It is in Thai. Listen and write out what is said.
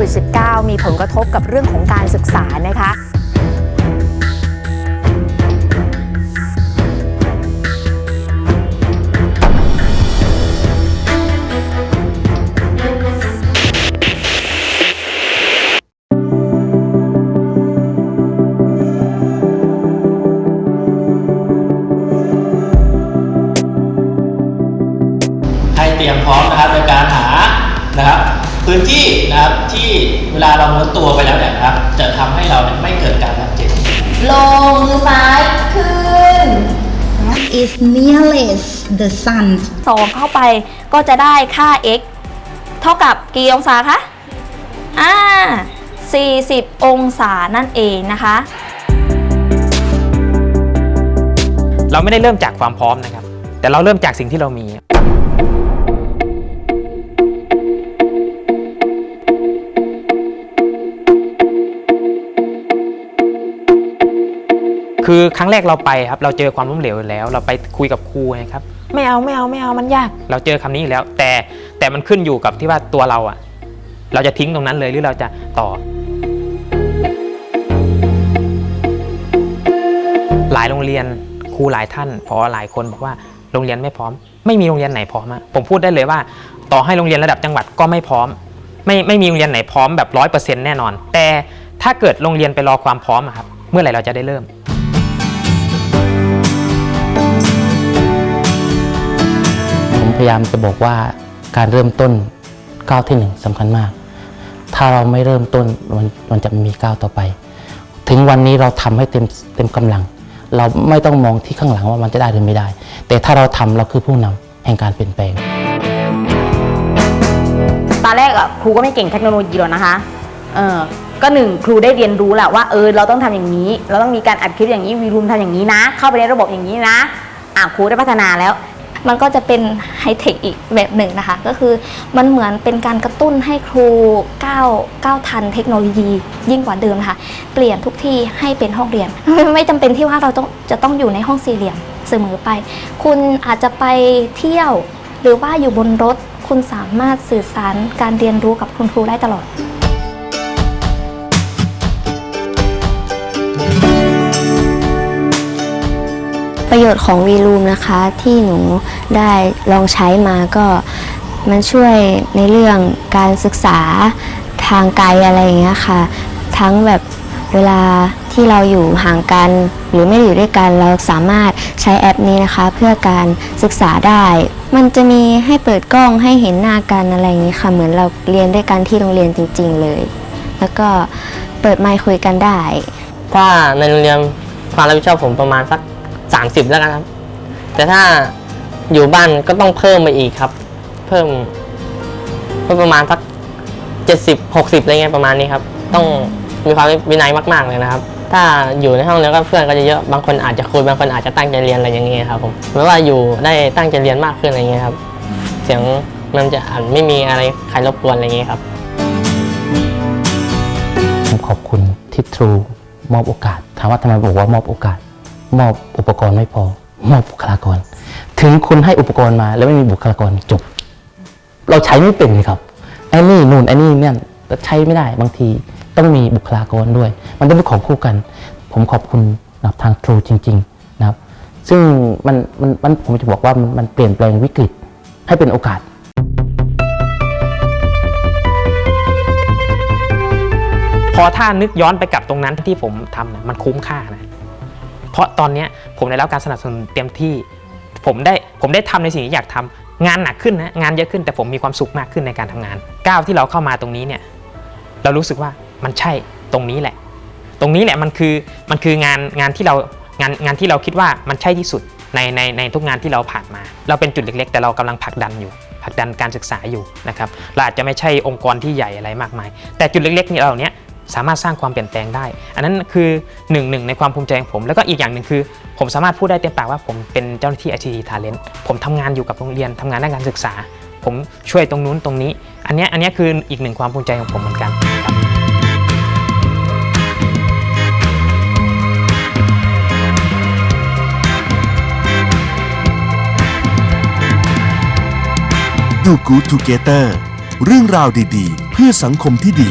วิด -19 มีผลกระทบกับเรื่องของการศึกษานะคะให้เตรียมพร้อมนะครับในการหานะครับ พื้นที่นะครับที่เวลาเราม้วนตัวไปแล้วเนี่ยนะครับ จะทำให้เราเนี่ยไม่เกิดการบาดเจ็บ ลงมือซ้ายขึ้น is nearest the sun 2เข้าไปก็จะได้ค่า x เท่ากับกี่องศาคะ อ่า 40 องศานั่นเองนะคะ เราไม่ได้เริ่มจากความพร้อมนะครับ แต่เราเริ่มจากสิ่งที่เรามี คือครั้งแรกเราไปครับเราเจอความล้มเหลวอยู่แล้ว เราไปคุยกับครูนะครับไม่เอาไม่เอาไม่เอามันยาก เราเจอคำนี้อยู่แล้ว แต่แต่มันขึ้นอยู่กับที่ว่าตัวเราอะเราจะทิ้งตรงนั้นเลยหรือเราจะต่อ หลายโรงเรียนครูหลายท่านพอหลายคนบอกว่าโรงเรียนไม่พร้อม ไม่มีโรงเรียนไหนพร้อมอะผมพูดได้เลยว่า ต่อให้โรงเรียนระดับจังหวัดก็ไม่พร้อม ไม่ไม่มีโรงเรียนไหนพร้อมแบบร้อยเปอร์เซ็นต์แน่นอน แต่ถ้าเกิดโรงเรียนไปรอความพร้อมอะครับเมื่อไหร่เราจะได้เริ่ม ยายามจะบอกว่าการเริ่มต้นก้าวที่หนึ่งสำคัญมาก ถ้าเราไม่เริ่มต้นมันมันจะไม่มีก้าวต่อไป ถึงวันนี้เราทำให้เต็มเต็มกำลัง เราไม่ต้องมองที่ข้างหลังว่ามันจะได้หรือไม่ได้ แต่ถ้าเราทำเราคือผู้นำแห่งการเปลี่ยนแปลง ตอนแรกอะครูก็ไม่เก่งเทคโนโลยีหรอกนะคะเออก็หนึ่งครูได้เรียนรู้แหละว่าเออเราต้องทำอย่างนี้ เราต้องมีการอัดคลิปอย่างนี้วีรูมทำอย่างนี้นะ เข้าไปในระบบอย่างนี้นะอะครูได้พัฒนาแล้ว มันก็จะเป็นไฮเทคอีกแบบหนึ่งนะคะ ก็คือมันเหมือนเป็นการกระตุ้นให้ครูก้าวก้าวทันเทคโนโลยียิ่งกว่าเดิมนะคะ เปลี่ยนทุกที่ให้เป็นห้องเรียน ไม่จำเป็นที่ว่าเราต้องจะต้องอยู่ในห้องสี่เหลี่ยมเสมอไป คุณอาจจะไปเที่ยวหรือว่าอยู่บนรถ คุณสามารถสื่อสารการเรียนรู้กับคุณครูได้ตลอด ชน์ของ v ี o ูมนะคะ ที่หนูได้ลองใช้มาก็มันช่วยในเรื่องการศึกษาทางไกลอะไรอย่างเงี้ยค่ะ ทั้งแบบเวลาที่เราอยู่ห่างกัน หรือไม่ได้อยู่ด้วยกันเราสามารถใช้แอปนี้นะคะ เพื่อการศึกษาได้ มันจะมีให้เปิดกล้องให้เห็นหน้ากันอะไรอย่างนี้ค่ะ เหมือนเราเรียนด้วยกันที่โรงเรียนจริง ๆ เลย แล้วก็เปิดไมค์คุยกันได้ ถ้าในโรงเรียนความรับผิดชอบผมประมาณสัก 30 แล้วกันครับ แต่ถ้าอยู่บ้านก็ต้องเพิ่มไปอีกครับ เพิ่มเพิ่มประมาณสัก70 60อะไรเงี้ยประมาณนี้ครับ ต้องมีความวินัยมาก ๆ เลยนะครับ ถ้าอยู่ในห้องเรียนก็เพื่อนก็จะเยอะบางคนอาจจะคุยบางคนอาจจะตั้งใจเรียนอะไรอย่างเงี้ยครับผมไม่ว่าอยู่ได้ตั้งใจเรียนมากขึ้นอะไรเงี้ยครับ เสียงมันจะอาจไม่มีอะไรใครรบกวนอะไรเงี้ยครับผมขอบคุณที่ทรูมอบโอกาสถามว่าทำไมบอกว่ามอบโอกาส มอบอุปกรณ์ไม่พอ มอบบุคลากร ถึงคุณให้อุปกรณ์มา แล้วไม่มีบุคลากรจบ เราใช้ไม่เป็นเลยครับไอ้นี่นู่นไอ้นี่เนี่ยใช้ไม่ได้บางทีต้องมีบุคลากรด้วย มันต้องเป็นของคู่กัน ผมขอบคุณนะทางทรูจริง ๆ นะครับ ซึ่งมันมันมันผมจะบอกว่ามันมันเปลี่ยนแปลงวิกฤตให้เป็นโอกาสพอถ้านึกย้อนไปกับตรงนั้นที่ผมทำนะมันคุ้มค่านะ เพราะตอนนี้ผมได้รับการสนับสนุนเต็มที่ ผมได้ผมได้ทำในสิ่งที่อยากทำงานหนักขึ้นนะงานเยอะขึ้นแต่ผมมีความสุขมากขึ้นในการทำงานก้าวที่เราเข้ามาตรงนี้เนี่ยเรารู้สึกว่ามันใช่ตรงนี้แหละ ตรงนี้แหละมันคือมันคืองานงานที่เรางานงานที่เราคิดว่ามันใช่ที่สุดในในในทุกงานที่เราผ่านมา เราเป็นจุดเล็ก ๆ แต่เรากำลังผลักดันอยู่ผลักดันการศึกษาอยู่นะครับเราอาจจะไม่ใช่องค์กรที่ใหญ่อะไรมากมาย แต่จุดเล็กๆนี่ยเหล่านี้ สามารถสร้างความเปลี่ยนแปลงได้ อันนั้นคือหนึ่งหนึ่งในความภูมิใจของผม แล้วก็อีกอย่างหนึ่งคือ ผมสามารถพูดได้เต็มปากว่าผมเป็นเจ้าหน้าที่ ICT Talent ผมทำงานอยู่กับโรงเรียนทำงานด้านการศึกษา ผมช่วยตรงนู้นตรงนี้ อันเนี้ยอันเนี้ยคืออีกหนึ่งความภูมิใจของผมเหมือนกันครับ Do Good Together เรื่องราวดี ๆ เพื่อสังคมที่ดี